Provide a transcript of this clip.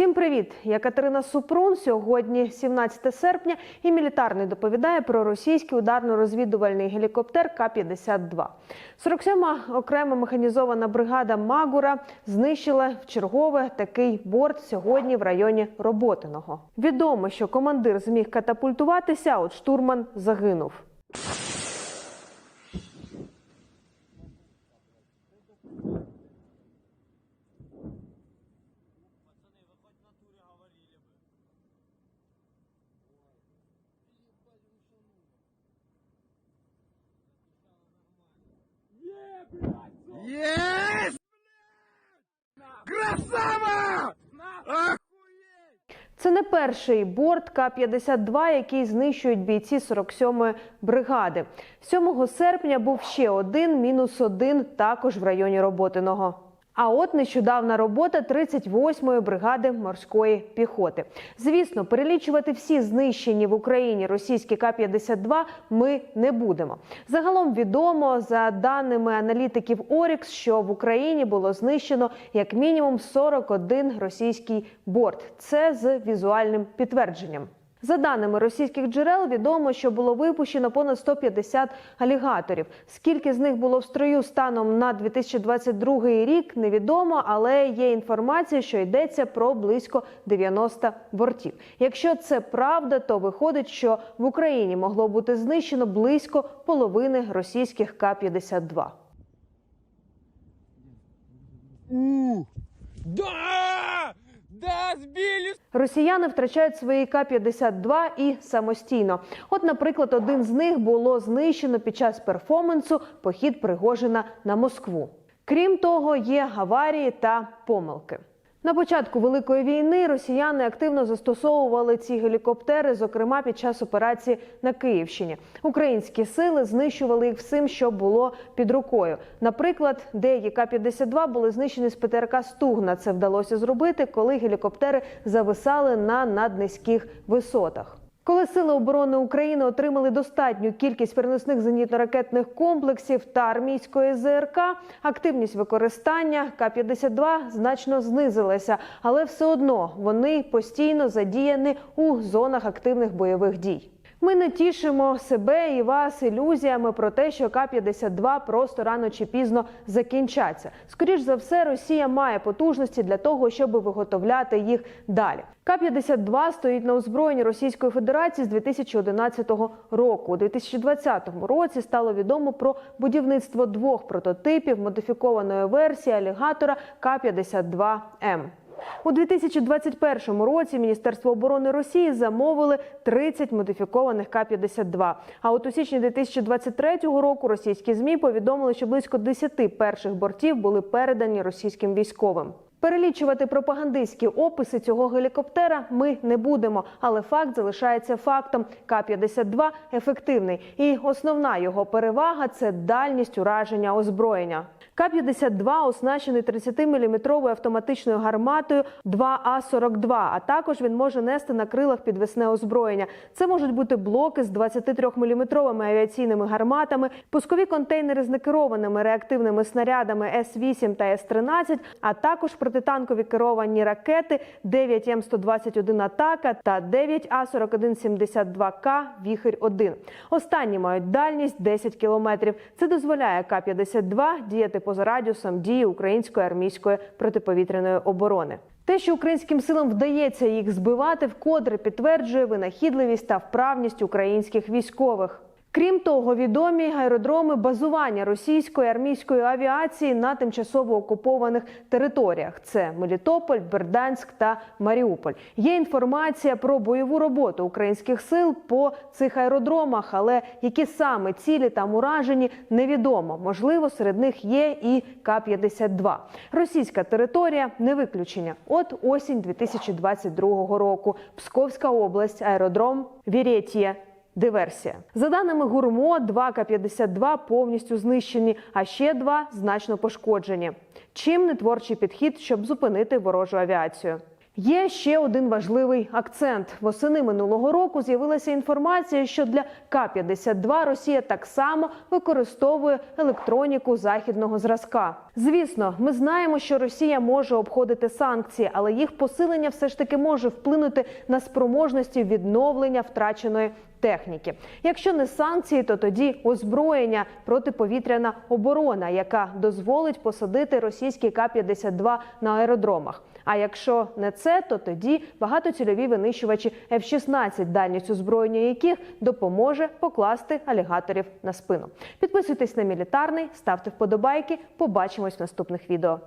Всім привіт! Я Катерина Супрун. Сьогодні 17 серпня, і мілітарний доповідає про російський ударно-розвідувальний гелікоптер К-52. 47-ма окрема механізована бригада Магура знищила в чергове такий борт сьогодні в районі Роботиного. Відомо, що командир зміг катапультуватися, от штурман загинув. Есть! Красава! Це не перший борт К-52, який знищують бійці 47-ї бригади. 7 серпня був ще один, мінус один, також в районі Роботиного. А от нещодавна робота 38-ї бригади морської піхоти. Звісно, перелічувати всі знищені в Україні російські К-52 ми не будемо. Загалом відомо за даними аналітиків Орікс, що в Україні було знищено як мінімум 41 російський борт. Це з візуальним підтвердженням. За даними російських джерел, відомо, що було випущено понад 150 алігаторів. Скільки з них було в строю станом на 2022 рік, невідомо, але є інформація, що йдеться про близько 90 бортів. Якщо це правда, то виходить, що в Україні могло бути знищено близько половини російських К-52. У! Да! Сбили! Росіяни втрачають свої К-52 і самостійно. От, наприклад, один з них було знищено під час перформансу Похід Пригожина на Москву. Крім того, є аварії та помилки. На початку великої війни росіяни активно застосовували ці гелікоптери, зокрема під час операції на Київщині. Українські сили знищували їх всім, що було під рукою. Наприклад, деякі К-52 були знищені з ПТРК Стугна. Це вдалося зробити, коли гелікоптери зависали на наднизьких висотах. Коли сили оборони України отримали достатню кількість переносних зенітно-ракетних комплексів та армійської ЗРК, активність використання К-52 значно знизилася, але все одно вони постійно задіяні у зонах активних бойових дій. Ми не тішимо себе і вас ілюзіями про те, що К-52 просто рано чи пізно закінчаться. Скоріш за все, Росія має потужності для того, щоб виготовляти їх далі. К-52 стоїть на озброєнні Російської Федерації з 2011 року. У 2020 році стало відомо про будівництво двох прототипів модифікованої версії алігатора К-52М. У 2021 році Міністерство оборони Росії замовили 30 модифікованих К-52. А от у січні 2023 року російські змі повідомили, що близько 10 перших бортів були передані російським військовим. Перелічувати пропагандистські описи цього гелікоптера ми не будемо, але факт залишається фактом. К-52 ефективний, і основна його перевага це дальність ураження озброєння. К-52 оснащений 30-мм автоматичною гарматою 2А-42, а також він може нести на крилах підвесне озброєння. Це можуть бути блоки з 23-мм авіаційними гарматами, пускові контейнери з некерованими реактивними снарядами С-8 та С-13, а також протитанкові керовані ракети 9М121 «Атака» та 9А4172К «Віхирь-1». Останні мають дальність 10 кілометрів. Це дозволяє К-52 діяти поза радіусом дії української армійської протиповітряної оборони. Те, що українським силам вдається їх збивати, вкотре підтверджує винахідливість та вправність українських військових. Крім того, відомі аеродроми базування російської армійської авіації на тимчасово окупованих територіях: це Мелітополь, Берданськ та Маріуполь. Є інформація про бойову роботу українських сил по цих аеродромах, але які саме цілі там уражені, невідомо. Можливо, серед них є і К-52. Російська територія не виключення. От осінь 2022 року. Псковська область, аеродром Вірєтія. Диверсія за даними гурмо, 2 К-52 повністю знищені, а ще два значно пошкоджені. Чим не творчий підхід, щоб зупинити ворожу авіацію? Є ще один важливий акцент. Восени минулого року з'явилася інформація, що для К-52 Росія так само використовує електроніку західного зразка. Звісно, ми знаємо, що Росія може обходити санкції, але їх посилення все ж таки може вплинути на спроможності відновлення втраченої техніки. Якщо не санкції, то тоді озброєння протиповітряна оборона, яка дозволить посадити російські К-52 на аеродромах. А якщо не це, то тоді багатоцільові винищувачі F-16, дальність озброєння яких допоможе покласти алігаторів на спину. Підписуйтесь на мілітарний, ставте вподобайки. Побачимось в наступних відео.